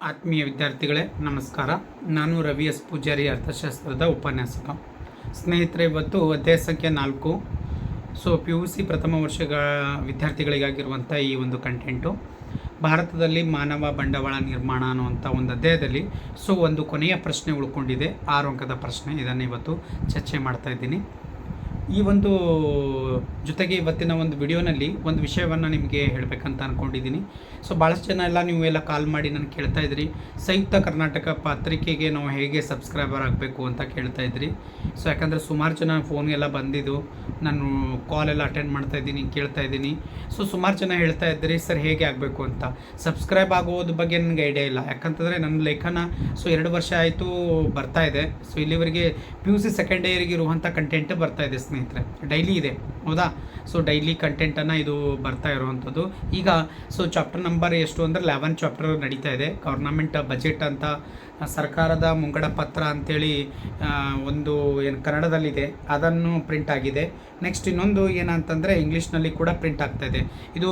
ಆತ್ಮೀಯ ವಿದ್ಯಾರ್ಥಿಗಳೇ, ನಮಸ್ಕಾರ. ನಾನು ರವಿ ಎಸ್. ಪೂಜಾರಿ ಅರ್ಥಶಾಸ್ತ್ರದ ಉಪನ್ಯಾಸಕ. ಸ್ನೇಹಿತರೆ, ಇವತ್ತು ಅಧ್ಯಾಯ ಸಂಖ್ಯೆ ನಾಲ್ಕು. ಸೊ ಪಿ ಯು ಸಿ ಪ್ರಥಮ ವರ್ಷಗಳ ವಿದ್ಯಾರ್ಥಿಗಳಿಗಾಗಿರುವಂಥ ಈ ಒಂದು ಕಂಟೆಂಟು ಭಾರತದಲ್ಲಿ ಮಾನವ ಬಂಡವಾಳ ನಿರ್ಮಾಣ ಅನ್ನುವಂಥ ಒಂದು ಅಧ್ಯಾಯದಲ್ಲಿ ಸೊ ಒಂದು ಕೊನೆಯ ಪ್ರಶ್ನೆ ಉಳ್ಕೊಂಡಿದೆ. ಆರು ಅಂಕದ ಪ್ರಶ್ನೆ. ಇದನ್ನು ಇವತ್ತು ಚರ್ಚೆ ಮಾಡ್ತಾ ಇದ್ದೀನಿ. ಈ ಒಂದು ಜೊತೆಗೆ ಇವತ್ತಿನ ಒಂದು ವಿಡಿಯೋನಲ್ಲಿ ಒಂದು ವಿಷಯವನ್ನು ನಿಮಗೆ ಹೇಳಬೇಕಂತ ಅಂದ್ಕೊಂಡಿದ್ದೀನಿ ಸೊ ಭಾಳಷ್ಟು ಜನ ಎಲ್ಲ ನೀವು ಎಲ್ಲ ಕಾಲ್ ಮಾಡಿ ನಾನು ಕೇಳ್ತಾ ಇದ್ರಿ. ಸಂಯುಕ್ತ ಕರ್ನಾಟಕ ಪತ್ರಿಕೆಗೆ ನಾವು ಹೇಗೆ ಸಬ್ಸ್ಕ್ರೈಬರ್ ಆಗಬೇಕು ಅಂತ ಕೇಳ್ತಾ ಇದ್ರಿ. ಸೊ ಯಾಕಂದರೆ ಸುಮಾರು ಜನ ಫೋನ್ಗೆಲ್ಲ ಬಂದಿದ್ದು. ನಾನು ಕಾಲ್ ಎಲ್ಲ ಅಟೆಂಡ್ ಮಾಡ್ತಾ ಇದ್ದೀನಿ, ಕೇಳ್ತಾ ಇದ್ದೀನಿ. ಸೊ ಸುಮಾರು ಜನ ಹೇಳ್ತಾ ಇದ್ರಿ, ಸರ್, ಹೇಗೆ ಆಗಬೇಕು ಅಂತ? ಸಬ್ಸ್ಕ್ರೈಬ್ ಆಗೋದ್ರ ಬಗ್ಗೆ ನನಗೆ ಐಡಿಯಾ ಇಲ್ಲ. ಯಾಕಂತಂದರೆ ನನ್ನ ಲೇಖನ ಸೊ ಎರಡು ವರ್ಷ ಆಯಿತು ಬರ್ತಾ ಇದೆ. ಸೊ ಇಲ್ಲಿವರೆಗೆ ಪಿ ಯು ಸಿ ಸೆಕೆಂಡ್ ಇಯರ್ಗೆ ಇರುವಂಥ ಕಂಟೆಂಟ್ ಬರ್ತಾ ಇದೆ, ಸ್ನೇಹಿತರೆ. ಡೈಲಿ ಇದೆ, ಹೌದಾ? ಸೊ ಡೈಲಿ ಕಂಟೆಂಟನ್ನು ಇದು ಬರ್ತಾ ಇರುವಂಥದ್ದು. ಈಗ ಸೊ ಚಾಪ್ಟರ್ ನಂಬರ್ ಎಷ್ಟು ಅಂದರೆ ಲೆವೆನ್ ಚಾಪ್ಟರ್ ನಡೀತಾ ಇದೆ. ಗೌರ್ನಮೆಂಟ್ ಬಜೆಟ್ ಅಂತ ಸರ್ಕಾರದ ಮುಂಗಡ ಪತ್ರ ಅಂತೇಳಿ ಒಂದು ಏನು ಕನ್ನಡದಲ್ಲಿದೆ, ಅದನ್ನು ಪ್ರಿಂಟ್ ಆಗಿದೆ. ನೆಕ್ಸ್ಟ್ ಇನ್ನೊಂದು ಏನಂತಂದರೆ ಇಂಗ್ಲೀಷ್ನಲ್ಲಿ ಕೂಡ ಪ್ರಿಂಟ್ ಆಗ್ತಾ ಇದೆ. ಇದು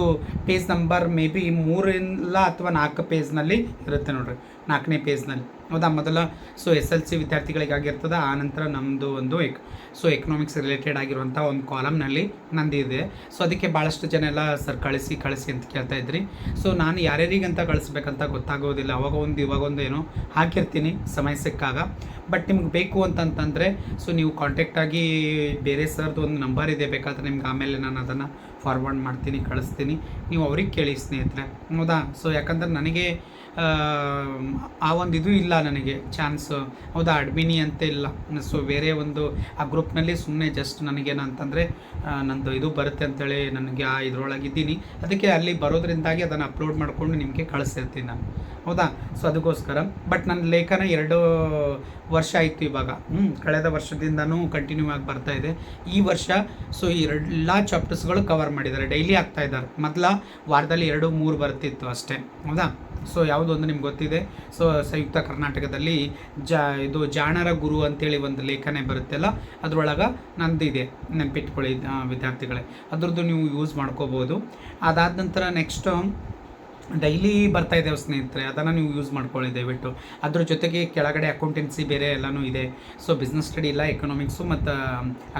ಪೇಜ್ ನಂಬರ್ ಮೇ ಬಿ ಮೂರಿಲ್ಲ ಅಥವಾ ನಾಲ್ಕು ಪೇಜ್ನಲ್ಲಿ ಇರುತ್ತೆ ನೋಡ್ರಿ. ನಾಲ್ಕನೇ ಪೇಜ್ನಲ್ಲಿ ಹೌದಾ? ಮೊದಲ ಸೊ ಎಸ್ ಎಲ್ ಸಿ ವಿದ್ಯಾರ್ಥಿಗಳಿಗಾಗಿರ್ತದೆ, ಆ ನಂತರ ನಮ್ಮದು ಒಂದು ಎಕ್ ಸೊ ಎಕನಾಮಿಕ್ಸ್ ರಿಲೇಟೆಡ್ ಆಗಿರುವಂಥ ಒಂದು ಕಾಲಮ್ನಲ್ಲಿ ನಂದಿದೆ ಸೊ ಅದಕ್ಕೆ ಭಾಳಷ್ಟು ಜನ ಎಲ್ಲ ಸರ್ ಕಳಿಸಿ ಕಳಿಸಿ ಅಂತ ಕೇಳ್ತಾ ಇದ್ರಿ. ಸೊ ನಾನು ಯಾರ್ಯಾರಿಗಂತ ಕಳಿಸ್ಬೇಕಂತ ಗೊತ್ತಾಗೋದಿಲ್ಲ. ಅವಾಗ ಒಂದು, ಇವಾಗ ಒಂದು ಏನೋ ಹಾಕಿರ್ತೀನಿ ಸಮಯ ಸಿಕ್ಕಾಗ ಬಟ್ ನಿಮ್ಗೆ ಬೇಕು ಅಂತಂತಂದರೆ ಸೊ ನೀವು ಕಾಂಟ್ಯಾಕ್ಟ್ ಆಗಿ ಬೇರೆ ಸರ್ದು ಒಂದು ನಂಬರ್ ಇದೆ ಬೇಕಾದರೆ ನಿಮ್ಗೆ ಆಮೇಲೆ ನಾನು ಅದನ್ನು ಫಾರ್ವರ್ಡ್ ಮಾಡ್ತೀನಿ, ಕಳಿಸ್ತೀನಿ. ನೀವು ಅವ್ರಿಗೆ ಕೇಳಿ ಸ್ನೇಹಿತರೆ. ಹೌದಾ? ಸೊ ಯಾಕಂದ್ರೆ ನನಗೆ ಆ, ಒಂದು ಇದು ಇಲ್ಲ ನನಗೆ ಚಾನ್ಸ್ ಹೌದಾ ಅಡ್ಮಿನಿ ಅಂತ ಇಲ್ಲ. ಸೊ ಬೇರೆ ಒಂದು ಆ ಗ್ರೂಪ್ನಲ್ಲಿ ಸುಮ್ಮನೆ ಜಸ್ಟ್ ನನಗೇನಂತಂದರೆ ನಂದು ಇದು ಬರುತ್ತೆ ಅಂತೇಳಿ ನನಗೆ ಆ ಇದ್ರೊಳಗಿದ್ದೀನಿ ಅದಕ್ಕೆ ಅಲ್ಲಿ ಬರೋದ್ರಿಂದಾಗಿ ಅದನ್ನು ಅಪ್ಲೋಡ್ ಮಾಡಿಕೊಂಡು ನಿಮಗೆ ಕಳಿಸ್ತಿರ್ತೀನಿ ನಾನು. ಹೌದಾ? ಸೊ ಅದಕ್ಕೋಸ್ಕರ. ಬಟ್ ನನ್ನ ಲೇಖನ ಎರಡು ವರ್ಷ ಆಯಿತು ಇವಾಗ. ಹ್ಞೂ ಕಳೆದ ವರ್ಷದಿಂದನೂ ಕಂಟಿನ್ಯೂ ಆಗಿ ಬರ್ತಾ ಇದೆ. ಈ ವರ್ಷ ಸೊ ಈ ಎಲ್ಲ ಚಾಪ್ಟರ್ಸ್ಗಳು ಕವರ್ ಮಾಡಿದ್ದಾರೆ. ಡೈಲಿ ಆಗ್ತಾ ಇದ್ದಾರೆ. ಮೊದಲ ವಾರದಲ್ಲಿ ಎರಡು ಮೂರು ಬರ್ತಿತ್ತು ಅಷ್ಟೇ. ಹೌದಾ? ಸೊ ಯಾವುದು ಒಂದು ನಿಮ್ಗೆ ಗೊತ್ತಿದೆ. ಸೊ ಸಂಯುಕ್ತ ಕರ್ನಾಟಕದಲ್ಲಿ ಜಾ, ಇದು ಜಾಣರ ಗುರು ಅಂತೇಳಿ ಒಂದು ಲೇಖನ ಬರುತ್ತಲ್ಲ, ಅದರೊಳಗೆ ನಂದಿದೆ ನೆನಪಿಟ್ಕೊಳ್ಳಿ ವಿದ್ಯಾರ್ಥಿಗಳೇ. ಅದ್ರದ್ದು ನೀವು ಯೂಸ್ ಮಾಡ್ಕೋಬೋದು. ಅದಾದ ನಂತರ ನೆಕ್ಸ್ಟ್ ಡೈಲಿ ಬರ್ತಾ ಇದ್ದೇವೆ ಸ್ನೇಹಿತರೆ, ಅದನ್ನು ನೀವು ಯೂಸ್ ಮಾಡ್ಕೊಳ್ಳಿ ದಯವಿಟ್ಟು. ಅದ್ರ ಜೊತೆಗೆ ಕೆಳಗಡೆ ಅಕೌಂಟೆನ್ಸಿ ಬೇರೆ ಎಲ್ಲನೂ ಇದೆ. ಸೊ ಬಿಸ್ನೆಸ್ ಸ್ಟಡಿ ಇಲ್ಲ ಎಕನಾಮಿಕ್ಸು ಮತ್ತು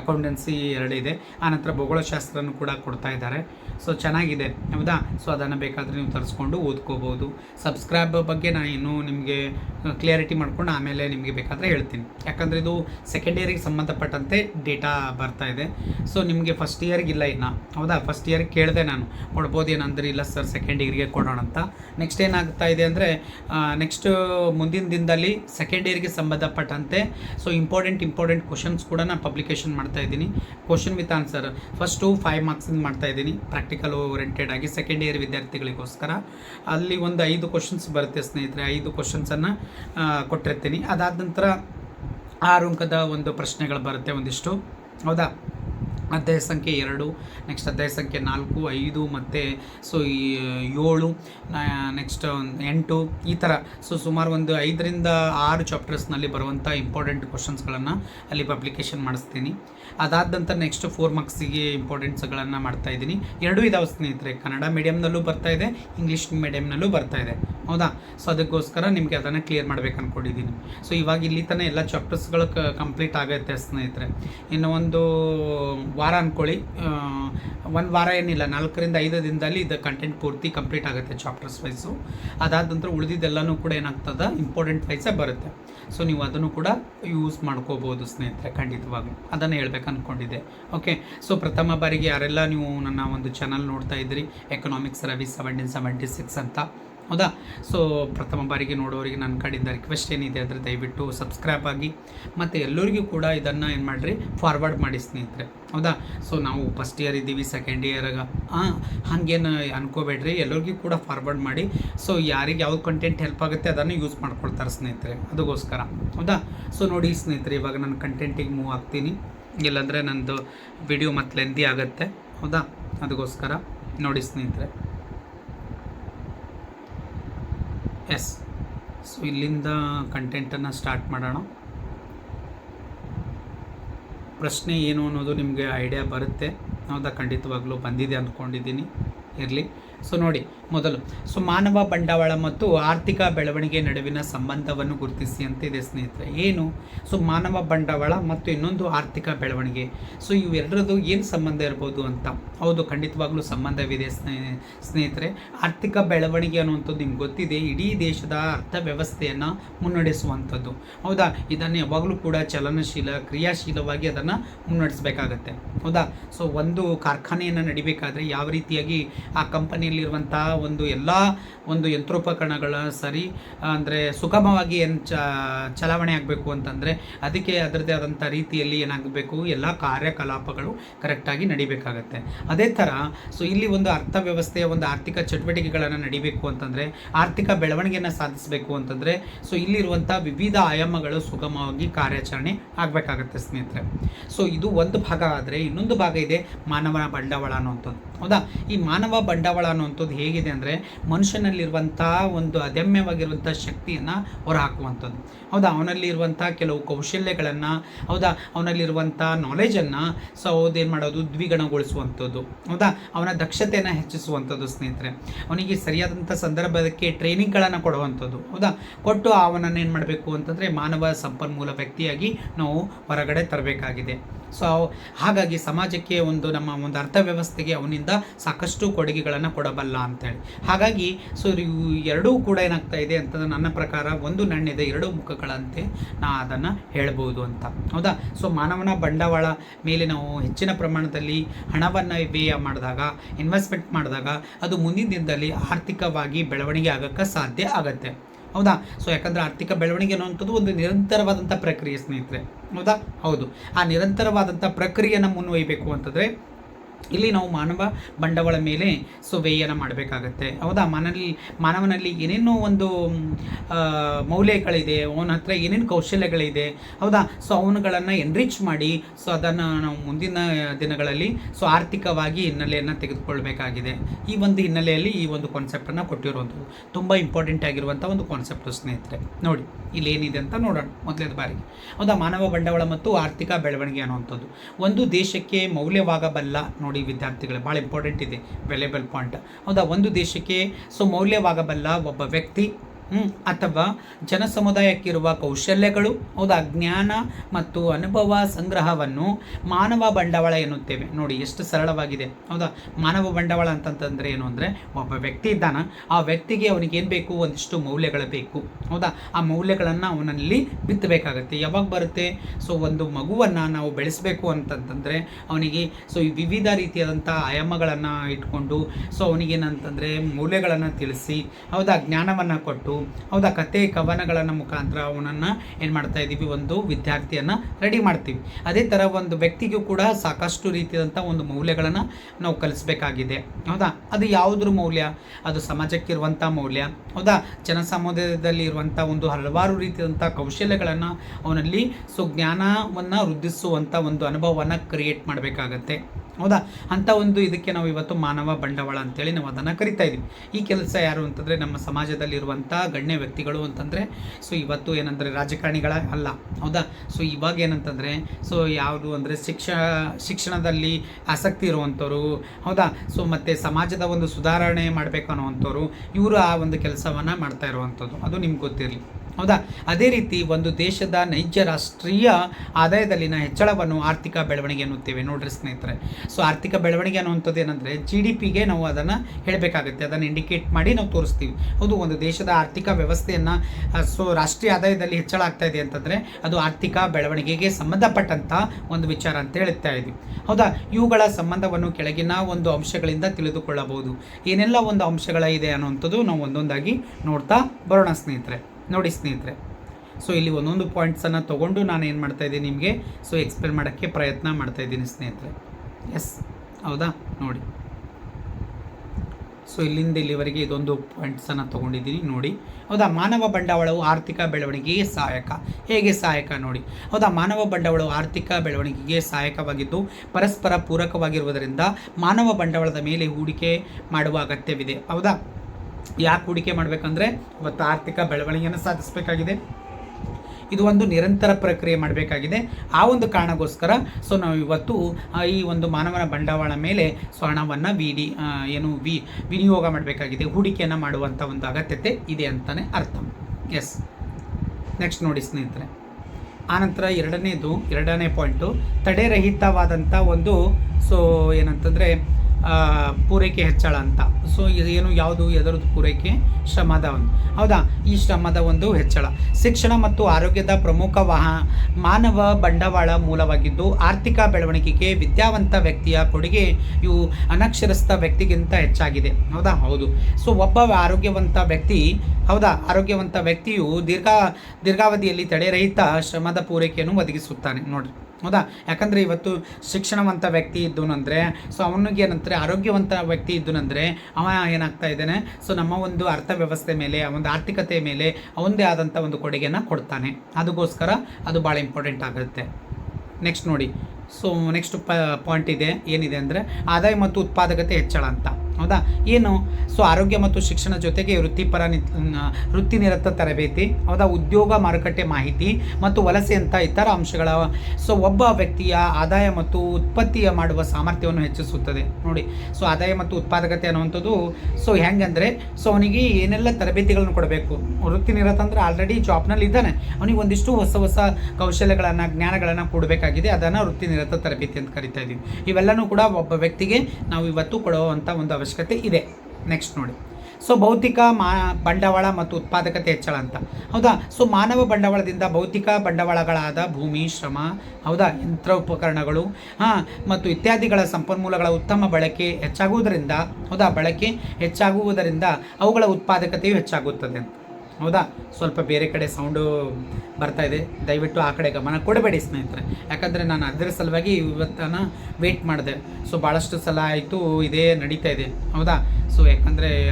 ಅಕೌಂಟೆನ್ಸಿ ಎರಡೇ ಇದೆ. ಆನಂತರ ಭೂಗೋಳಶಾಸ್ತ್ರನೂ ಕೂಡ ಕೊಡ್ತಾ ಇದ್ದಾರೆ. ಸೊ ಚೆನ್ನಾಗಿದೆ, ಹೌದಾ? ಸೊ ಅದನ್ನು ಬೇಕಾದರೆ ನೀವು ತರಿಸ್ಕೊಂಡು ಓದ್ಕೋಬೋದು. ಸಬ್ಸ್ಕ್ರೈಬ್ ಬಗ್ಗೆ ನಾನು ಇನ್ನೂ ನಿಮಗೆ ಕ್ಲಿಯರಿಟಿ ಮಾಡ್ಕೊಂಡು ಆಮೇಲೆ ನಿಮಗೆ ಬೇಕಾದರೆ ಹೇಳ್ತೀನಿ. ಯಾಕಂದರೆ ಇದು ಸೆಕೆಂಡ್ ಇಯರಿಗೆ ಸಂಬಂಧಪಟ್ಟಂತೆ ಡೇಟಾ ಬರ್ತಾ ಇದೆ. ಸೊ ನಿಮಗೆ ಫಸ್ಟ್ ಇಯರ್ಗೆ ಇಲ್ಲ ಇನ್ನು, ಹೌದಾ? ಫಸ್ಟ್ ಇಯರ್ಗೆ ಕೇಳಿದೆ ನಾನು. ಕೊಡ್ಬೋದು ಏನಂದ್ರೆ ಇಲ್ಲ ಸರ್ ಸೆಕೆಂಡ್ ಇಯರ್ಗೆ ಕೊಡೋಣ ಅಂತ. ನೆಕ್ಸ್ಟ್ ಏನಾಗ್ತಾ ಇದೆ ಅಂದರೆ ನೆಕ್ಸ್ಟ್ ಮುಂದಿನ ದಿನದಲ್ಲಿ ಸೆಕೆಂಡ್ ಇಯರ್ಗೆ ಸಂಬಂಧಪಟ್ಟಂತೆ ಸೊ ಇಂಪಾರ್ಟೆಂಟ್ ಇಂಪಾರ್ಟೆಂಟ್ ಕ್ವಶನ್ಸ್ ಕೂಡ ನಾನು ಪಬ್ಲಿಕೇಶನ್ ಮಾಡ್ತಾ ಇದ್ದೀನಿ. Question with answer first five ಮಾರ್ಕ್ಸಿಂದ ಮಾಡ್ತಾ ಇದ್ದೀನಿ ಪ್ರಾಕ್ಟಿಕಲ್ ಓರಿಯೆಂಟೆಡ್ ಆಗಿ ಸೆಕೆಂಡ್ ಇಯರ್ ವಿದ್ಯಾರ್ಥಿಗಳಿಗೋಸ್ಕರ. ಅಲ್ಲಿ ಒಂದು ಐದು ಕ್ವಶನ್ಸ್ ಬರುತ್ತೆ ಸ್ನೇಹಿತರೆ, ಐದು ಕ್ವಶನ್ಸನ್ನು ಕೊಟ್ಟಿರ್ತೀನಿ. ಅದಾದ ನಂತರ ಆರು ಅಂಕದ ಒಂದು ಪ್ರಶ್ನೆಗಳು ಬರುತ್ತೆ ಒಂದಿಷ್ಟು. ಹೌದಾ? ಅಧ್ಯಾಯ ಸಂಖ್ಯೆ ಎರಡು ನೆಕ್ಸ್ಟ್ ಅಧ್ಯಾಯ ಸಂಖ್ಯೆ ನಾಲ್ಕು, ಐದು ಮತ್ತು ಸೊ ಈ, ಏಳು ನೆಕ್ಸ್ಟ್ ಎಂಟು, ಈ ಥರ ಸೊ ಸುಮಾರು ಒಂದು ಐದರಿಂದ ಆರು ಚಾಪ್ಟರ್ಸ್ನಲ್ಲಿ ಬರುವಂಥ ಇಂಪಾರ್ಟೆಂಟ್ ಕ್ವಶನ್ಸ್ಗಳನ್ನು ಅಲ್ಲಿ ಪಬ್ಲಿಕೇಶನ್ ಮಾಡಿಸ್ತೀನಿ. ಅದಾದ ನಂತರ ನೆಕ್ಸ್ಟ್ ಫೋರ್ ಮಾರ್ಕ್ಸಿಗೆ ಇಂಪಾರ್ಟೆನ್ಸ್ಗಳನ್ನು ಮಾಡ್ತಾ ಇದ್ದೀನಿ. ಎರಡೂ ಇದಾವೆ ಸ್ನೇಹಿತರೆ, ಕನ್ನಡ ಮೀಡಿಯಮ್ನಲ್ಲೂ ಬರ್ತಾ ಇದೆ ಇಂಗ್ಲೀಷ್ ಮೀಡಿಯಮ್ನಲ್ಲೂ ಬರ್ತಾ ಇದೆ. ಹೌದಾ? ಸೊ ಅದಕ್ಕೋಸ್ಕರ ನಿಮಗೆ ಅದನ್ನು ಕ್ಲಿಯರ್ ಮಾಡ್ಬೇಕು ಅಂದ್ಕೊಂಡಿದ್ದೀನಿ ಸೊ ಇವಾಗ ಇಲ್ಲಿ ತನಕ ಎಲ್ಲ ಚಾಪ್ಟರ್ಸ್ಗಳು ಕಂಪ್ಲೀಟ್ ಆಗುತ್ತೆ ಸ್ನೇಹಿತರೆ. ಇನ್ನು ಒಂದು ವಾರ ಅಂದ್ಕೊಳ್ಳಿ ಒಂದು ವಾರ ಏನಿಲ್ಲ, ನಾಲ್ಕರಿಂದ ಐದು ದಿನದಲ್ಲಿ ಇದು ಕಂಟೆಂಟ್ ಪೂರ್ತಿ ಕಂಪ್ಲೀಟ್ ಆಗುತ್ತೆ ಚಾಪ್ಟರ್ಸ್ ವೈಸು ಅದಾದ ನಂತರ ಉಳಿದಿದ್ದೆಲ್ಲನೂ ಕೂಡ ಏನಾಗ್ತದೆ ಇಂಪಾರ್ಟೆಂಟ್ ವೈಸೇ ಬರುತ್ತೆ. ಸೊ ನೀವು ಅದನ್ನು ಕೂಡ ಯೂಸ್ ಮಾಡ್ಕೋಬೋದು ಸ್ನೇಹಿತರೆ, ಖಂಡಿತವಾಗ್ಲೂ. ಅದನ್ನು ಹೇಳ್ಬೇಕು ಅಂದ್ಕೊಂಡಿದ್ದೆ ಓಕೆ ಸೊ ಪ್ರಥಮ ಬಾರಿಗೆ ಯಾರೆಲ್ಲ ನೀವು ನನ್ನ ಒಂದು ಚಾನಲ್ ನೋಡ್ತಾ ಇದ್ದೀರಿ economics Ravi seventeen seventy six ಅಂತ ಹೌದಾ? ಸೊ ಪ್ರಥಮ ಬಾರಿಗೆ ನೋಡೋರಿಗೆ ನನ್ನ ಕಡೆಯಿಂದ ರಿಕ್ವೆಸ್ಟ್ ಏನಿದೆ ಅಂದರೆ ದಯವಿಟ್ಟು ಸಬ್ಸ್ಕ್ರೈಬ್ ಆಗಿ, ಮತ್ತು ಎಲ್ಲರಿಗೂ ಕೂಡ ಇದನ್ನು ಏನು ಮಾಡಿರಿ ಫಾರ್ವರ್ಡ್ ಮಾಡಿ ಸ್ನೇಹಿತರೆ. ಹೌದಾ? ಸೊ ನಾವು ಫಸ್ಟ್ ಇಯರ್ ಇದ್ದೀವಿ ಸೆಕೆಂಡ್ ಇಯರಾಗ ಹಾಂ ಹಾಗೇನು ಅನ್ಕೋಬೇಡ್ರಿ, ಎಲ್ಲರಿಗೂ ಕೂಡ ಫಾರ್ವರ್ಡ್ ಮಾಡಿ. ಸೊ ಯಾರಿಗೆ ಯಾವ ಕಂಟೆಂಟ್ ಹೆಲ್ಪ್ ಆಗುತ್ತೆ ಅದನ್ನು ಯೂಸ್ ಮಾಡ್ಕೊಳ್ತಾರೆ ಸ್ನೇಹಿತರೆ. ಅದಕ್ಕೋಸ್ಕರ. ಹೌದಾ? ಸೊ ನೋಡಿ ಸ್ನೇಹಿತರೆ, ಇವಾಗ ನಾನು ಕಂಟೆಂಟಿಗೆ ಮೂವ್ ಆಗ್ತೀನಿ. ಇಲ್ಲಾಂದರೆ ನನ್ನದು ವಿಡಿಯೋ ಮತ್ತು ಲೆಂದಿ ಆಗುತ್ತೆ. ಹೌದಾ? ಅದಕ್ಕೋಸ್ಕರ ನೋಡಿ ಸ್ನೇಹಿತರೆ. ಎಸ್. ಸೊ ಇಲ್ಲಿಂದ ಕಂಟೆಂಟನ್ನು ಸ್ಟಾರ್ಟ್ ಮಾಡೋಣ. ಪ್ರಶ್ನೆ ಏನು ಅನ್ನೋದು ನಿಮಗೆ ಐಡಿಯಾ ಬರುತ್ತೆ. ಹೌದಾ ಖಂಡಿತವಾಗ್ಲೂ ಬಂದಿದೆ ಅಂದ್ಕೊಂಡಿದ್ದೀನಿ. ಇರಲಿ. ಸೊ ನೋಡಿ, ಮೊದಲು. ಸೊ ಮಾನವ ಬಂಡವಾಳ ಮತ್ತು ಆರ್ಥಿಕ ಬೆಳವಣಿಗೆ ನಡುವಿನ ಸಂಬಂಧವನ್ನು ಗುರುತಿಸಿ ಅಂತ ಇದೆ ಸ್ನೇಹಿತರೆ. ಏನು? ಸೊ ಮಾನವ ಬಂಡವಾಳ ಮತ್ತು ಇನ್ನೊಂದು ಆರ್ಥಿಕ ಬೆಳವಣಿಗೆ. ಸೊ ಇವೆರಡರದ್ದು ಏನು ಸಂಬಂಧ ಇರ್ಬೋದು ಅಂತ? ಹೌದು, ಖಂಡಿತವಾಗ್ಲೂ ಸಂಬಂಧವಿದೆ ಸ್ನೇಹ ಸ್ನೇಹಿತರೆ. ಆರ್ಥಿಕ ಬೆಳವಣಿಗೆ ಅನ್ನುವಂಥದ್ದು ನಿಮ್ಗೆ ಗೊತ್ತಿದೆ. ಇಡೀ ದೇಶದ ಅರ್ಥವ್ಯವಸ್ಥೆಯನ್ನು ಮುನ್ನಡೆಸುವಂಥದ್ದು. ಹೌದಾ? ಇದನ್ನು ಯಾವಾಗಲೂ ಕೂಡ ಚಲನಶೀಲ, ಕ್ರಿಯಾಶೀಲವಾಗಿ ಅದನ್ನು ಮುನ್ನಡೆಸಬೇಕಾಗತ್ತೆ. ಹೌದಾ? ಸೊ ಒಂದು ಕಾರ್ಖಾನೆಯನ್ನು ನಡಿಬೇಕಾದ್ರೆ ಯಾವ ರೀತಿಯಾಗಿ ಆ ಕಂಪನಿಯಲ್ಲಿರುವಂಥ ಒಂದು ಎಲ್ಲ ಒಂದು ಯಂತ್ರೋಪಕರಣಗಳ ಸರಿ, ಅಂದರೆ ಸುಗಮವಾಗಿ ಏನು ಚ, ಚಲಾವಣೆ ಆಗಬೇಕು ಅಂತಂದರೆ ಅದಕ್ಕೆ ಅದರದ್ದೇ ಆದಂಥ ರೀತಿಯಲ್ಲಿ ಏನಾಗಬೇಕು, ಎಲ್ಲ ಕಾರ್ಯಕಲಾಪಗಳು ಕರೆಕ್ಟಾಗಿ ನಡಿಬೇಕಾಗತ್ತೆ. ಅದೇ ಥರ ಸೊ ಇಲ್ಲಿ ಒಂದು ಅರ್ಥವ್ಯವಸ್ಥೆಯ ಒಂದು ಆರ್ಥಿಕ ಚಟುವಟಿಕೆಗಳನ್ನು ನಡಿಬೇಕು ಅಂತಂದರೆ, ಆರ್ಥಿಕ ಬೆಳವಣಿಗೆಯನ್ನು ಸಾಧಿಸಬೇಕು ಅಂತಂದರೆ ಸೊ ಇಲ್ಲಿರುವಂಥ ವಿವಿಧ ಆಯಾಮಗಳು ಸುಗಮವಾಗಿ ಕಾರ್ಯಾಚರಣೆ ಆಗಬೇಕಾಗತ್ತೆ ಸ್ನೇಹಿತರೆ. ಸೊ ಇದು ಒಂದು ಭಾಗ ಆದರೆ ಇನ್ನೊಂದು ಭಾಗ ಇದೆ ಮಾನವನ ಬಂಡವಾಳ ಅನ್ನುವಂಥದ್ದು. ಹೌದಾ? ಈ ಮಾನವ ಬಂಡವಾಳ ಅನ್ನುವಂಥದ್ದು ಹೇಗಿದೆ ಅಂದರೆ ಮನುಷ್ಯನಲ್ಲಿರುವಂಥ ಒಂದು ಅದಮ್ಯವಾಗಿರುವಂಥ ಶಕ್ತಿಯನ್ನು ಹೊರಹಾಕುವಂಥದ್ದು. ಹೌದಾ? ಅವನಲ್ಲಿ ಇರುವಂಥ ಕೆಲವು ಕೌಶಲ್ಯಗಳನ್ನು, ಹೌದಾ? ಅವನಲ್ಲಿರುವಂಥ ನಾಲೆಜನ್ನು ಸೊ ಏನು ಮಾಡೋದು, ದ್ವಿಗುಣಗೊಳಿಸುವಂಥದ್ದು. ಹೌದಾ? ಅವನ ದಕ್ಷತೆಯನ್ನು ಹೆಚ್ಚಿಸುವಂಥದ್ದು ಸ್ನೇಹಿತರೆ. ಅವನಿಗೆ ಸರಿಯಾದಂಥ ಸಂದರ್ಭಕ್ಕೆ ಟ್ರೈನಿಂಗ್ಗಳನ್ನು ಕೊಡುವಂಥದ್ದು. ಹೌದಾ? ಕೊಟ್ಟು ಅವನನ್ನು ಏನು ಮಾಡಬೇಕು ಅಂತಂದರೆ ಮಾನವ ಸಂಪನ್ಮೂಲ ವ್ಯಕ್ತಿಯಾಗಿ ನಾವು ಹೊರಗಡೆ ತರಬೇಕಾಗಿದೆ. ಸೊ ಹಾಗಾಗಿ ಸಮಾಜಕ್ಕೆ ಒಂದು ನಮ್ಮ ಒಂದು ಅರ್ಥವ್ಯವಸ್ಥೆಗೆ ಅವನಿಂದ ಸಾಕಷ್ಟು ಕೊಡುಗೆಗಳನ್ನು ಕೊಡಬಲ್ಲ ಅಂತೇಳಿ. ಹಾಗಾಗಿ ಸೊ ಇವು ಎರಡೂ ಕೂಡ ಏನಾಗ್ತಾ ಇದೆ ಅಂತಂದ್ರೆ ನನ್ನ ಪ್ರಕಾರ ಒಂದು ನಣ್ಣಿದೆ, ಎರಡು ಮುಖಗಳಂತೆ ನಾ ಅದನ್ನು ಹೇಳ್ಬೋದು ಅಂತ. ಹೌದಾ? ಸೊ ಮಾನವನ ಬಂಡವಾಳ ಮೇಲೆ ನಾವು ಹೆಚ್ಚಿನ ಪ್ರಮಾಣದಲ್ಲಿ ಹಣವನ್ನು ವ್ಯಯ ಮಾಡಿದಾಗ ಇನ್ವೆಸ್ಟ್ಮೆಂಟ್ ಮಾಡಿದಾಗ ಅದು ಮುಂದಿನ ದಿನದಲ್ಲಿ ಆರ್ಥಿಕವಾಗಿ ಬೆಳವಣಿಗೆ ಆಗೋಕ್ಕೆ ಸಾಧ್ಯ ಆಗುತ್ತೆ. ಹೌದಾ? ಸೊ ಯಾಕಂದರೆ ಆರ್ಥಿಕ ಬೆಳವಣಿಗೆ ಅನ್ನುವಂಥದ್ದು ಒಂದು ನಿರಂತರವಾದಂಥ ಪ್ರಕ್ರಿಯೆ ಸ್ನೇಹಿತರೆ. ಹೌದಾ? ಹೌದು. ಆ ನಿರಂತರವಾದಂಥ ಪ್ರಕ್ರಿಯೆಯನ್ನು ಮುನ್ವಯ್ಯಬೇಕು ಅಂತಂದರೆ ಇಲ್ಲಿ ನಾವು ಮಾನವ ಬಂಡವಾಳ ಮೇಲೆ ಸೊ ವ್ಯಯನ ಮಾಡಬೇಕಾಗತ್ತೆ. ಹೌದಾ? ಮನಲ್ಲಿ, ಮಾನವನಲ್ಲಿ ಏನೇನೋ ಒಂದು ಮೌಲ್ಯಗಳಿದೆ, ಅವನ ಹತ್ರ ಏನೇನು ಕೌಶಲ್ಯಗಳಿದೆ, ಹೌದಾ? ಸೊ ಅವನುಗಳನ್ನು ಎನ್ರಿಚ್ ಮಾಡಿ ಸೊ ಅದನ್ನು ನಾವು ಮುಂದಿನ ದಿನಗಳಲ್ಲಿ ಸೊ ಆರ್ಥಿಕವಾಗಿ ಹಿನ್ನೆಲೆಯನ್ನು ತೆಗೆದುಕೊಳ್ಬೇಕಾಗಿದೆ. ಈ ಒಂದು ಹಿನ್ನೆಲೆಯಲ್ಲಿ ಈ ಒಂದು ಕಾನ್ಸೆಪ್ಟನ್ನು ಕೊಟ್ಟಿರುವಂಥದ್ದು. ತುಂಬ ಇಂಪಾರ್ಟೆಂಟ್ ಆಗಿರುವಂಥ ಒಂದು ಕಾನ್ಸೆಪ್ಟು ಸ್ನೇಹಿತರೆ. ನೋಡಿ, ಇಲ್ಲಿ ಏನಿದೆ ಅಂತ ನೋಡೋಣ ಮೊದಲನೇ ಬಾರಿಗೆ. ಹೌದಾ? ಮಾನವ ಬಂಡವಾಳ ಮತ್ತು ಆರ್ಥಿಕ ಬೆಳವಣಿಗೆ ಅನ್ನುವಂಥದ್ದು. ಒಂದು ದೇಶಕ್ಕೆ ಮೌಲ್ಯವಾಗಬಲ್ಲ, ನೋಡಿ ವಿದ್ಯಾರ್ಥಿಗಳು ಭಾಳ ಇಂಪಾರ್ಟೆಂಟ್ ಇದೆ ವೆಲೇಬಲ್ ಪಾಯಿಂಟ್ ಹೌದಾ? ಒಂದು ದೇಶಕ್ಕೆ ಸೊ ಮೌಲ್ಯವಾಗಬಲ್ಲ ಒಬ್ಬ ವ್ಯಕ್ತಿ ಅಥವಾ ಜನಸಮುದಾಯಕ್ಕಿರುವ ಕೌಶಲ್ಯಗಳು, ಹೌದಾ? ಜ್ಞಾನ ಮತ್ತು ಅನುಭವ ಸಂಗ್ರಹವನ್ನು ಮಾನವ ಬಂಡವಾಳ ಎನ್ನುತ್ತೇವೆ. ನೋಡಿ, ಎಷ್ಟು ಸರಳವಾಗಿದೆ. ಹೌದಾ? ಮಾನವ ಬಂಡವಾಳ ಅಂತಂತಂದರೆ ಏನು ಅಂದರೆ, ಒಬ್ಬ ವ್ಯಕ್ತಿ ಇದ್ದಾನ, ಆ ವ್ಯಕ್ತಿಗೆ ಅವನಿಗೆ ಏನು ಬೇಕು? ಒಂದಿಷ್ಟು ಮೌಲ್ಯಗಳು ಬೇಕು. ಹೌದಾ? ಆ ಮೌಲ್ಯಗಳನ್ನು ಅವನಲ್ಲಿ ಬಿತ್ತಬೇಕಾಗತ್ತೆ. ಯಾವಾಗ ಬರುತ್ತೆ? ಸೊ, ಒಂದು ಮಗುವನ್ನು ನಾವು ಬೆಳೆಸಬೇಕು ಅಂತಂತಂದರೆ, ಅವನಿಗೆ ಸೊ ವಿವಿಧ ರೀತಿಯಾದಂಥ ಆಯಾಮಗಳನ್ನು ಇಟ್ಕೊಂಡು, ಸೊ, ಅವನಿಗೇನಂತಂದರೆ ಮೌಲ್ಯಗಳನ್ನು ತಿಳಿಸಿ, ಹೌದಾ? ಜ್ಞಾನವನ್ನು ಕೊಟ್ಟು ಹೌದಾ ಕತೆ ಕವನಗಳನ್ನು ಮುಖಾಂತರ ಅವನನ್ನು ಏನು ಮಾಡ್ತಾ ಇದ್ದೀವಿ ಒಂದು ವಿದ್ಯಾರ್ಥಿಯನ್ನು ರೆಡಿ ಮಾಡ್ತೀವಿ. ಅದೇ ಥರ ಒಂದು ವ್ಯಕ್ತಿಗೂ ಕೂಡ ಸಾಕಷ್ಟು ರೀತಿಯಾದಂಥ ಒಂದು ಮೌಲ್ಯಗಳನ್ನು ನಾವು ಕಲಿಸ್ಬೇಕಾಗಿದೆ. ಹೌದಾ? ಅದು ಯಾವುದ್ರ ಮೌಲ್ಯ? ಅದು ಸಮಾಜಕ್ಕಿರುವಂಥ ಮೌಲ್ಯ. ಹೌದಾ? ಜನಸಮುದಾಯದಲ್ಲಿ ಇರುವಂಥ ಒಂದು ಹಲವಾರು ರೀತಿಯಾದಂಥ ಕೌಶಲ್ಯಗಳನ್ನು ಅವನಲ್ಲಿ ಸೊ ಜ್ಞಾನವನ್ನು ವೃದ್ಧಿಸುವಂಥ ಒಂದು ಅನುಭವವನ್ನು ಕ್ರಿಯೇಟ್ ಮಾಡಬೇಕಾಗತ್ತೆ. ಹೌದಾ? ಅಂಥ ಒಂದು ಇದಕ್ಕೆ ನಾವು ಇವತ್ತು ಮಾನವ ಬಂಡವಾಳ ಅಂತೇಳಿ ನಾವು ಅದನ್ನು ಕರಿತಾ ಇದ್ದೀವಿ ಈ ಕೆಲಸ ಯಾರು ಅಂತಂದರೆ ನಮ್ಮ ಸಮಾಜದಲ್ಲಿರುವಂಥ ಗಣ್ಯ ವ್ಯಕ್ತಿಗಳು ಅಂತಂದರೆ, ಸೊ ಇವತ್ತು ಏನಂದರೆ ರಾಜಕಾರಣಿಗಳ ಅಲ್ಲ, ಹೌದಾ? ಸೊ ಇವಾಗ ಏನಂತಂದರೆ, ಸೊ ಯಾವುದು ಅಂದರೆ ಶಿಕ್ಷ, ಶಿಕ್ಷಣದಲ್ಲಿ ಆಸಕ್ತಿ ಇರುವಂಥವ್ರು, ಹೌದಾ? ಸೊ ಮತ್ತು ಸಮಾಜದ ಒಂದು ಸುಧಾರಣೆ ಮಾಡಬೇಕು ಅನ್ನೋವಂಥವ್ರು, ಇವರು ಆ ಒಂದು ಕೆಲಸವನ್ನು ಮಾಡ್ತಾ ಇರುವಂಥದ್ದು. ಅದು ನಿಮ್ಗೆ ಗೊತ್ತಿರಲಿ. ಹೌದಾ? ಅದೇ ರೀತಿ ಒಂದು ದೇಶದ ನೈಜ ರಾಷ್ಟ್ರೀಯ ಆದಾಯದಲ್ಲಿನ ಹೆಚ್ಚಳವನ್ನು ಆರ್ಥಿಕ ಬೆಳವಣಿಗೆ ಅನ್ನುತ್ತೇವೆ ನೋಡ್ರಿ ಸ್ನೇಹಿತರೆ, ಸೊ ಆರ್ಥಿಕ ಬೆಳವಣಿಗೆ ಅನ್ನುವಂಥದ್ದು ಏನಂದರೆ ಜಿ ಡಿ ಪಿಗೆ ನಾವು ಅದನ್ನು ಹೇಳಬೇಕಾಗುತ್ತೆ. ಅದನ್ನು ಇಂಡಿಕೇಟ್ ಮಾಡಿ ನಾವು ತೋರಿಸ್ತೀವಿ. ಹೌದು, ಒಂದು ದೇಶದ ಆರ್ಥಿಕ ವ್ಯವಸ್ಥೆಯನ್ನು ಸೊ ರಾಷ್ಟ್ರೀಯ ಆದಾಯದಲ್ಲಿ ಹೆಚ್ಚಳ ಆಗ್ತಾ ಇದೆ ಅಂತಂದರೆ ಅದು ಆರ್ಥಿಕ ಬೆಳವಣಿಗೆಗೆ ಸಂಬಂಧಪಟ್ಟಂಥ ಒಂದು ವಿಚಾರ ಅಂತ ಹೇಳ್ತಾ ಇದ್ದೀವಿ ಹೌದಾ? ಇವುಗಳ ಸಂಬಂಧವನ್ನು ಕೆಳಗಿನ ಒಂದು ಅಂಶಗಳಿಂದ ತಿಳಿದುಕೊಳ್ಳಬಹುದು. ಏನೆಲ್ಲ ಒಂದು ಅಂಶಗಳ ಇದೆ ಅನ್ನುವಂಥದ್ದು ನಾವು ಒಂದೊಂದಾಗಿ ನೋಡ್ತಾ ಬರೋಣ ಸ್ನೇಹಿತರೆ. ನೋಡಿ ಸ್ನೇಹಿತರೆ. ಸೊ ಇಲ್ಲಿ ಒಂದೊಂದು ಪಾಯಿಂಟ್ಸನ್ನು ತೊಗೊಂಡು ನಾನು ಏನು ಮಾಡ್ತಾ ಇದ್ದೀನಿ ನಿಮಗೆ? ಸೊ ಎಕ್ಸ್ಪ್ಲೇನ್ ಮಾಡೋಕ್ಕೆ ಪ್ರಯತ್ನ ಮಾಡ್ತಾ ಇದ್ದೀನಿ ಸ್ನೇಹಿತರೆ. ಎಸ್ ಹೌದಾ? ನೋಡಿ. ಸೊ ಇಲ್ಲಿಂದ ಇಲ್ಲಿವರೆಗೆ ಇದೊಂದು ಪಾಯಿಂಟ್ಸನ್ನು ತೊಗೊಂಡಿದ್ದೀನಿ, ನೋಡಿ. ಹೌದಾ? ಮಾನವ ಬಂಡವಾಳವು ಆರ್ಥಿಕ ಬೆಳವಣಿಗೆಗೆ ಸಹಾಯಕ. ಹೇಗೆ ಸಹಾಯಕ ನೋಡಿ. ಹೌದಾ? ಮಾನವ ಬಂಡವಾಳವು ಆರ್ಥಿಕ ಬೆಳವಣಿಗೆಗೆ ಸಹಾಯಕವಾಗಿದ್ದು, ಪರಸ್ಪರ ಪೂರಕವಾಗಿರುವುದರಿಂದ ಮಾನವ ಬಂಡವಾಳದ ಮೇಲೆ ಹೂಡಿಕೆ ಮಾಡುವ ಅಗತ್ಯವಿದೆ. ಹೌದಾ? ಯಾಕೆ ಹೂಡಿಕೆ ಮಾಡಬೇಕಂದ್ರೆ ಇವತ್ತು ಆರ್ಥಿಕ ಬೆಳವಣಿಗೆಯನ್ನು ಸಾಧಿಸಬೇಕಾಗಿದೆ. ಇದು ಒಂದು ನಿರಂತರ ಪ್ರಕ್ರಿಯೆ ಮಾಡಬೇಕಾಗಿದೆ. ಆ ಒಂದು ಕಾರಣಕ್ಕೋಸ್ಕರ ಸೊ ನಾವು ಇವತ್ತು ಈ ಒಂದು ಮಾನವನ ಬಂಡವಾಳ ಮೇಲೆ ಸೊ ಹಣವನ್ನು ವಿಡಿ ಏನು ವಿ, ವಿನಿಯೋಗ ಮಾಡಬೇಕಾಗಿದೆ. ಹೂಡಿಕೆಯನ್ನು ಮಾಡುವಂಥ ಒಂದು ಅಗತ್ಯತೆ ಇದೆ ಅಂತಲೇ ಅರ್ಥ. ಎಸ್. ನೆಕ್ಸ್ಟ್ ನೋಡಿ ಸ್ನೇಹಿತರೆ. ಆನಂತರ ಎರಡನೇದು, ಎರಡನೇ ಪಾಯಿಂಟು ತಡೆರಹಿತವಾದಂಥ ಒಂದು, ಸೊ ಏನಂತಂದರೆ ಪೂರೈಕೆ ಹೆಚ್ಚಳ ಅಂತ. ಸೊ ಏನು ಯಾವುದು? ಎದರದ್ದು ಪೂರೈಕೆ? ಶ್ರಮದ ಒಂದು. ಹೌದಾ? ಈ ಶ್ರಮದ ಒಂದು ಹೆಚ್ಚಳ. ಶಿಕ್ಷಣ ಮತ್ತು ಆರೋಗ್ಯದ ಪ್ರಮುಖ ವಾಹ, ಮಾನವ ಬಂಡವಾಳ ಮೂಲವಾಗಿದ್ದು, ಆರ್ಥಿಕ ಬೆಳವಣಿಗೆಗೆ ವಿದ್ಯಾವಂತ ವ್ಯಕ್ತಿಯ ಕೊಡುಗೆ ಇವು ಅನಕ್ಷರಸ್ಥ ವ್ಯಕ್ತಿಗಿಂತ ಹೆಚ್ಚಾಗಿದೆ. ಹೌದಾ? ಹೌದು. ಸೊ ಒಬ್ಬ ಆರೋಗ್ಯವಂತ ವ್ಯಕ್ತಿ, ಹೌದಾ? ಆರೋಗ್ಯವಂತ ವ್ಯಕ್ತಿಯು ದೀರ್ಘ, ದೀರ್ಘಾವಧಿಯಲ್ಲಿ ತಡೆರಹಿತ ಶ್ರಮದ ಪೂರೈಕೆಯನ್ನು ಒದಗಿಸುತ್ತಾನೆ. ನೋಡ್ರಿ. ಹೌದಾ? ಯಾಕಂದರೆ ಇವತ್ತು ಶಿಕ್ಷಣವಂತ ವ್ಯಕ್ತಿ ಇದ್ದನಂದರೆ ಸೊ ಅವನಿಗೆ ಏನಂತಾರೆ, ಆರೋಗ್ಯವಂತ ವ್ಯಕ್ತಿ ಇದ್ದನಂದರೆ ಅವ ಏನಾಗ್ತಾ ಇದ್ದಾನೆ? ಸೊ ನಮ್ಮ ಒಂದು ಅರ್ಥವ್ಯವಸ್ಥೆ ಮೇಲೆ ಒಂದು ಆರ್ಥಿಕತೆ ಮೇಲೆ ಅವನದೇ ಆದಂಥ ಒಂದು ಕೊಡುಗೆಯನ್ನು ಕೊಡ್ತಾನೆ. ಅದಕ್ಕೋಸ್ಕರ ಅದು ಭಾಳ ಇಂಪಾರ್ಟೆಂಟ್ ಆಗುತ್ತೆ. ನೆಕ್ಸ್ಟ್ ನೋಡಿ. ಸೊ ನೆಕ್ಸ್ಟ್ ಪಾಯಿಂಟ್ ಇದೆ. ಏನಿದೆ ಅಂದರೆ, ಆದಾಯ ಮತ್ತು ಉತ್ಪಾದಕತೆ ಹೆಚ್ಚಳ ಅಂತ. ಹೌದಾ? ಏನು? ಸೊ, ಆರೋಗ್ಯ ಮತ್ತು ಶಿಕ್ಷಣ ಜೊತೆಗೆ ವೃತ್ತಿಪರ ವೃತ್ತಿ ನಿರತ ತರಬೇತಿ, ಹೌದಾ? ಉದ್ಯೋಗ ಮಾರುಕಟ್ಟೆ ಮಾಹಿತಿ ಮತ್ತು ವಲಸೆಯಂಥ ಇತರ ಅಂಶಗಳ, ಸೊ, ಒಬ್ಬ ವ್ಯಕ್ತಿಯ ಆದಾಯ ಮತ್ತು ಉತ್ಪತ್ತಿಯ ಮಾಡುವ ಸಾಮರ್ಥ್ಯವನ್ನು ಹೆಚ್ಚಿಸುತ್ತದೆ. ನೋಡಿ, ಸೊ, ಆದಾಯ ಮತ್ತು ಉತ್ಪಾದಕತೆ ಅನ್ನುವಂಥದ್ದು, ಸೊ ಹೆಂಗಂದರೆ ಸೊ, ಅವನಿಗೆ ಏನೆಲ್ಲ ತರಬೇತಿಗಳನ್ನು ಕೊಡಬೇಕು? ವೃತ್ತಿ ನಿರತ ಅಂದರೆ ಆಲ್ರೆಡಿ ಜಾಬ್ನಲ್ಲಿ ಇದ್ದಾನೆ ಅವನಿಗೆ ಒಂದಿಷ್ಟು ಹೊಸ ಹೊಸ ಕೌಶಲ್ಯಗಳನ್ನು ಜ್ಞಾನಗಳನ್ನು ಕೊಡಬೇಕಾಗಿದೆ. ಅದನ್ನು ವೃತ್ತಿ ನಿರತ ತರಬೇತಿ ಅಂತ ಕರಿತಾ ಇದ್ದೀವಿ ಇವೆಲ್ಲನೂ ಕೂಡ ಒಬ್ಬ ವ್ಯಕ್ತಿಗೆ ನಾವು ಇವತ್ತು ಕೊಡುವಂಥ ಒಂದು ಇದೆ. ನೆಕ್ಸ್ಟ್ ನೋಡಿ. ಸೊ ಭೌತಿಕ ಮಾ, ಬಂಡವಾಳ ಮತ್ತು ಉತ್ಪಾದಕತೆ ಹೆಚ್ಚಳ ಅಂತ. ಹೌದಾ? ಸೊ ಮಾನವ ಬಂಡವಾಳದಿಂದ ಭೌತಿಕ ಬಂಡವಾಳಗಳಾದ ಭೂಮಿ, ಶ್ರಮ, ಹೌದಾ? ಯಂತ್ರ ಉಪಕರಣಗಳು, ಹಾಂ, ಮತ್ತು ಇತ್ಯಾದಿಗಳ ಸಂಪನ್ಮೂಲಗಳ ಉತ್ತಮ ಬಳಕೆ ಹೆಚ್ಚಾಗುವುದರಿಂದ, ಹೌದಾ? ಬಳಕೆ ಹೆಚ್ಚಾಗುವುದರಿಂದ ಅವುಗಳ ಉತ್ಪಾದಕತೆಯು ಹೆಚ್ಚಾಗುತ್ತದೆ ಅಂತ. ಹೌದಾ? ಸ್ವಲ್ಪ ಬೇರೆ ಕಡೆ ಸೌಂಡು ಬರ್ತಾ ಇದೆ. ದಯವಿಟ್ಟು ಆ ಕಡೆ ಗಮನ ಕೊಡಬೇಡಿ ಸ್ನೇಹಿತರೆ. ಯಾಕಂದರೆ ನಾನು ಅದರ ಸಲುವಾಗಿ ಇವತ್ತನ ವೇಟ್ ಮಾಡಿದೆ. ಸೊ ಭಾಳಷ್ಟು ಸಲ ಆಯಿತು, ಇದೇ ನಡೀತಾ ಇದೆ. ಹೌದಾ? ಸೊ ಯಾಕಂದರೆ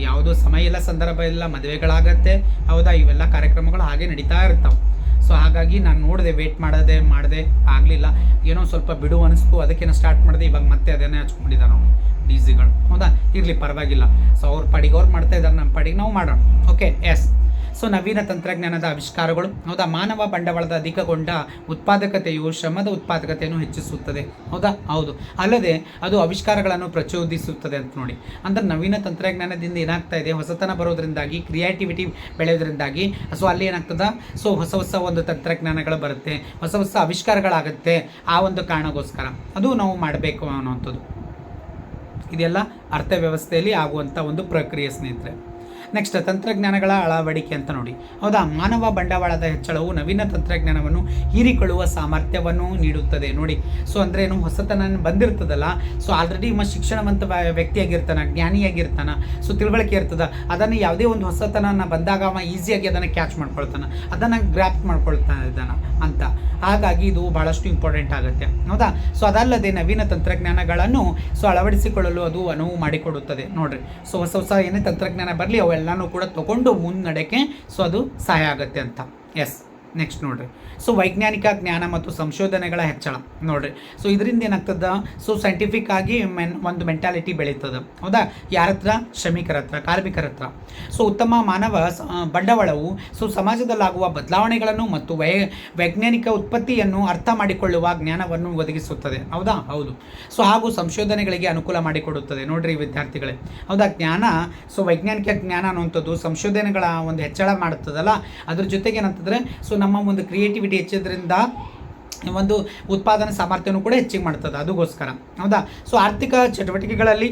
ಯಾವುದೋ ಸಮಯ ಇಲ್ಲ, ಸಂದರ್ಭ ಇಲ್ಲ, ಮದುವೆಗಳಾಗತ್ತೆ. ಹೌದಾ? ಇವೆಲ್ಲ ಕಾರ್ಯಕ್ರಮಗಳು ಹಾಗೆ ನಡೀತಾ ಇರ್ತಾವೆ. ಸೊ ಹಾಗಾಗಿ ನಾನು ನೋಡಿದೆ ವೇಟ್ ಮಾಡೋದೆ, ಮಾಡಿದೆ ಆಗಲಿಲ್ಲ. ಏನೋ ಸ್ವಲ್ಪ ಬಿಡು ಅನಿಸ್ತು, ಅದಕ್ಕೇನೋ ಸ್ಟಾರ್ಟ್ ಮಾಡಿದೆ, ಇವಾಗ ಮತ್ತೆ ಅದನ್ನೇ ಹಚ್ಕೊಂಡಿದ್ದಾರೆ ಅವನು ಡಿ ಜಿಗಳು ಹೌದಾ? ಇರಲಿ, ಪರವಾಗಿಲ್ಲ. ಸೊ ಅವ್ರ ಪಡಿಗೆ ಅವ್ರು ಮಾಡ್ತಾ ಇದ್ದಾರೆ ನಮ್ಮ ಪಡಿಗೆ ನಾವು ಮಾಡೋಣ. ಓಕೆ ಎಸ್ ಸೊ ನವೀನ ತಂತ್ರಜ್ಞಾನದ ಆವಿಷ್ಕಾರಗಳು, ಹೌದಾ? ಮಾನವ ಬಂಡವಾಳದ ಅಧಿಕಗೊಂಡ ಉತ್ಪಾದಕತೆಯು ಶ್ರಮದ ಉತ್ಪಾದಕತೆಯನ್ನು ಹೆಚ್ಚಿಸುತ್ತದೆ. ಹೌದಾ? ಹೌದು. ಅಲ್ಲದೆ ಅದು ಆವಿಷ್ಕಾರಗಳನ್ನು ಪ್ರಚೋದಿಸುತ್ತದೆ ಅಂತ ನೋಡಿ. ಅಂದರೆ ನವೀನ ತಂತ್ರಜ್ಞಾನದಿಂದ ಏನಾಗ್ತಾ ಇದೆ? ಹೊಸತನ ಬರೋದ್ರಿಂದಾಗಿ, ಕ್ರಿಯೇಟಿವಿಟಿ ಬೆಳೆಯೋದ್ರಿಂದಾಗಿ, ಸೊ ಅಲ್ಲಿ ಏನಾಗ್ತದ? ಸೊ ಹೊಸ ಹೊಸ ಒಂದು ತಂತ್ರಜ್ಞಾನಗಳು ಬರುತ್ತೆ. ಹೊಸ ಹೊಸ ಆವಿಷ್ಕಾರಗಳಾಗುತ್ತೆ ಆ ಒಂದು ಕಾರಣಕ್ಕೋಸ್ಕರ ಅದು ನಾವು ಮಾಡಬೇಕು ಅನ್ನೋವಂಥದ್ದು. ಇದೆಲ್ಲ ಅರ್ಥವ್ಯವಸ್ಥೆಯಲ್ಲಿ ಆಗುವಂಥ ಒಂದು ಪ್ರಕ್ರಿಯೆ ಸ್ನೇಹಿತರೆ. ನೆಕ್ಸ್ಟ್ ತಂತ್ರಜ್ಞಾನಗಳ ಅಳವಡಿಕೆ ಅಂತ ನೋಡಿ. ಹೌದಾ? ಮಾನವ ಬಂಡವಾಳದ ಹೆಚ್ಚಳವು ನವೀನ ತಂತ್ರಜ್ಞಾನವನ್ನು ಹೀರಿಕೊಳ್ಳುವ ಸಾಮರ್ಥ್ಯವನ್ನು ನೀಡುತ್ತದೆ. ನೋಡಿ ಸೊ ಅಂದರೆ ಏನು? ಹೊಸತನ ಬಂದಿರ್ತದಲ್ಲ. ಸೊ ಆಲ್ರೆಡಿ ಇವ ಶಿಕ್ಷಣವಂತ ವ್ಯಕ್ತಿಯಾಗಿರ್ತಾನೆ, ಜ್ಞಾನಿಯಾಗಿರ್ತಾನ. ಸೊ ತಿಳುವಳಿಕೆ ಇರ್ತದ. ಅದನ್ನು ಯಾವುದೇ ಒಂದು ಹೊಸತನ ಬಂದಾಗ ಅವ ಈಸಿಯಾಗಿ ಅದನ್ನು ಕ್ಯಾಚ್ ಮಾಡ್ಕೊಳ್ತಾನೆ. ಅದನ್ನು ಗ್ರ್ಯಾಪ್ ಮಾಡ್ಕೊಳ್ತಾ ಇದ್ದಾನೆ ಅಂತ. ಹಾಗಾಗಿ ಇದು ಬಹಳಷ್ಟು ಇಂಪಾರ್ಟೆಂಟ್ ಆಗುತ್ತೆ. ಹೌದಾ? ಸೊ ಅದಲ್ಲದೆ ನವೀನ ತಂತ್ರಜ್ಞಾನಗಳನ್ನು ಸೊ ಅಳವಡಿಸಿಕೊಳ್ಳಲು ಅದು ಅನುವು ಮಾಡಿಕೊಡುತ್ತದೆ. ನೋಡ್ರಿ. ಸೊ ಹೊಸ ಹೊಸ ಏನೇ ತಂತ್ರಜ್ಞಾನ ಬರಲಿ ಅವೆಲ್ಲನೂ ಕೂಡ ತಗೊಂಡು ಮುನ್ನಡೆಗೆ ಸೊ ಅದು ಸಹಾಯ ಆಗುತ್ತೆ ಅಂತ. ಎಸ್ ನೆಕ್ಸ್ಟ್ ನೋಡ್ರಿ. ಸೊ ವೈಜ್ಞಾನಿಕ ಜ್ಞಾನ ಮತ್ತು ಸಂಶೋಧನೆಗಳ ಹೆಚ್ಚಳ ನೋಡ್ರಿ. ಸೊ ಇದರಿಂದ ಏನಾಗ್ತದ? ಸೊ ಸೈಂಟಿಫಿಕ್ ಆಗಿ ಮೆನ್ ಒಂದು ಮೆಂಟಾಲಿಟಿ ಬೆಳೀತದ. ಹೌದಾ? ಯಾರ ಹತ್ರ? ಶ್ರಮಿಕರ ಹತ್ರ, ಕಾರ್ಮಿಕರ ಹತ್ರ. ಸೊ ಉತ್ತಮ ಮಾನವ ಬಂಡವಾಳವು ಸೊ ಸಮಾಜದಲ್ಲಾಗುವ ಬದಲಾವಣೆಗಳನ್ನು ಮತ್ತು ವೈ, ವೈಜ್ಞಾನಿಕ ಉತ್ಪತ್ತಿಯನ್ನು ಅರ್ಥ ಮಾಡಿಕೊಳ್ಳುವ ಜ್ಞಾನವನ್ನು ಒದಗಿಸುತ್ತದೆ. ಹೌದಾ? ಹೌದು. ಸೊ ಹಾಗೂ ಸಂಶೋಧನೆಗಳಿಗೆ ಅನುಕೂಲ ಮಾಡಿಕೊಡುತ್ತದೆ ನೋಡ್ರಿ ವಿದ್ಯಾರ್ಥಿಗಳೇ. ಹೌದಾ? ಜ್ಞಾನ ಸೊ ವೈಜ್ಞಾನಿಕ ಜ್ಞಾನ ಅನ್ನುವಂಥದ್ದು ಸಂಶೋಧನೆಗಳ ಒಂದು ಹೆಚ್ಚಳ ಮಾಡುತ್ತದಲ್ಲ ಅದ್ರ ಜೊತೆಗೆ ಏನಂತಂದರೆ ಸೊ ನಮ್ಮ ಒಂದು ಕ್ರಿಯೇಟಿವಿಟಿ ಹೆಚ್ಚೋದ್ರಿಂದ ಒಂದು ಉತ್ಪಾದನಾ ಸಾಮರ್ಥ್ಯನೂ ಕೂಡ ಹೆಚ್ಚಿಗೆ ಮಾಡ್ತದೆ. ಅದಕ್ಕೋಸ್ಕರ ಹೌದಾ? ಸೊ ಆರ್ಥಿಕ ಚಟುವಟಿಕೆಗಳಲ್ಲಿ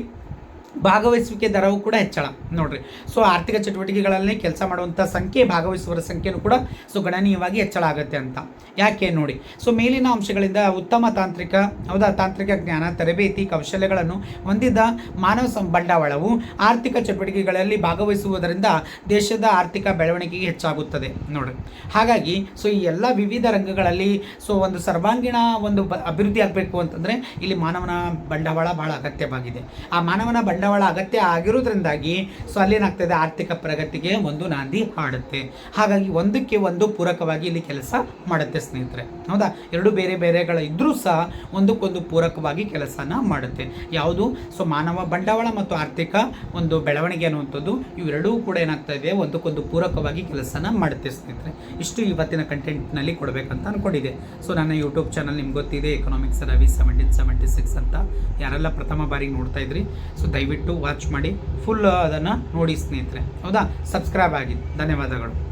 ಭಾಗವಹಿಸುವಿಕೆ ದರವು ಕೂಡ ಹೆಚ್ಚಳ, ನೋಡ್ರಿ. ಸೊ ಆರ್ಥಿಕ ಚಟುವಟಿಕೆಗಳಲ್ಲಿ ಕೆಲಸ ಮಾಡುವಂಥ ಸಂಖ್ಯೆ, ಭಾಗವಹಿಸುವವರ ಸಂಖ್ಯೆನೂ ಕೂಡ ಸೊ ಗಣನೀಯವಾಗಿ ಹೆಚ್ಚಳ ಆಗುತ್ತೆ ಅಂತ. ಯಾಕೆ ನೋಡಿ? ಸೊ ಮೇಲಿನ ಅಂಶಗಳಿಂದ ಉತ್ತಮ ತಾಂತ್ರಿಕ, ಹೌದಾ? ತಾಂತ್ರಿಕ ಜ್ಞಾನ, ತರಬೇತಿ, ಕೌಶಲ್ಯಗಳನ್ನು ಹೊಂದಿದ ಮಾನವ ಸಂ ಬಂಡವಾಳವು ಆರ್ಥಿಕ ಚಟುವಟಿಕೆಗಳಲ್ಲಿ ಭಾಗವಹಿಸುವುದರಿಂದ ದೇಶದ ಆರ್ಥಿಕ ಬೆಳವಣಿಗೆಗೆ ಹೆಚ್ಚಾಗುತ್ತದೆ, ನೋಡ್ರಿ. ಹಾಗಾಗಿ ಸೊ ಈ ಎಲ್ಲ ವಿವಿಧ ರಂಗಗಳಲ್ಲಿ ಸೊ ಒಂದು ಸರ್ವಾಂಗೀಣ ಒಂದು ಅಭಿವೃದ್ಧಿ ಆಗಬೇಕು ಅಂತಂದರೆ ಇಲ್ಲಿ ಮಾನವನ ಬಂಡವಾಳ ಭಾಳ ಅಗತ್ಯವಾಗಿದೆ. ಆ ಮಾನವನ ಬಂಡವಾಳ ಬಂಡವಾಳ ಅಗತ್ಯ ಆಗಿರೋದ್ರಿಂದಾಗಿ ಸೊ ಅಲ್ಲೇನಾಗ್ತದೆ ಆರ್ಥಿಕ ಪ್ರಗತಿಗೆ ಒಂದು ನಾಂದಿ ಹಾಡುತ್ತೆ. ಹಾಗಾಗಿ ಒಂದಕ್ಕೆ ಒಂದು ಪೂರಕವಾಗಿ ಇಲ್ಲಿ ಕೆಲಸ ಮಾಡುತ್ತೆ ಸ್ನೇಹಿತರೆ. ಹೌದಾ? ಎರಡು ಬೇರೆ ಬೇರೆಗಳ ಇದ್ರೂ ಸಹ ಒಂದಕ್ಕೊಂದು ಪೂರಕವಾಗಿ ಕೆಲಸನ ಮಾಡುತ್ತೆ. ಯಾವುದು? ಸೊ, ಮಾನವ ಬಂಡವಾಳ ಮತ್ತು ಆರ್ಥಿಕ ಒಂದು ಬೆಳವಣಿಗೆ ಅನ್ನುವಂಥದ್ದು ಇವೆರಡೂ ಕೂಡ ಏನಾಗ್ತಾ ಇದೆ, ಒಂದಕ್ಕೊಂದು ಪೂರಕವಾಗಿ ಕೆಲಸನ ಮಾಡುತ್ತೆ ಸ್ನೇಹಿತರೆ. ಇಷ್ಟು ಇವತ್ತಿನ ಕಂಟೆಂಟ್ನಲ್ಲಿ ಕೊಡಬೇಕಂತ ಅನ್ಕೊಂಡಿದೆ ಸೊ, ನನ್ನ ಯೂಟ್ಯೂಬ್ ಚಾನಲ್ ನಿಮ್ಗೆ ಗೊತ್ತಿದೆ economics Ravi seventeen seventy six ಅಂತ. ಯಾರೆಲ್ಲ ಪ್ರಥಮ ಬಾರಿಗೆ ನೋಡ್ತಾ ಇದ್ರಿ, ಸೊ ದಯವಿಟ್ಟು ವಾಚ್ ಮಾಡಿ. ಫುಲ್ ಅದನ್ನು ನೋಡಿ ಸ್ನೇಹಿತರೆ. ಹೌದಾ? ಸಬ್ಸ್ಕ್ರೈಬ್ ಆಗಿ. ಧನ್ಯವಾದಗಳು.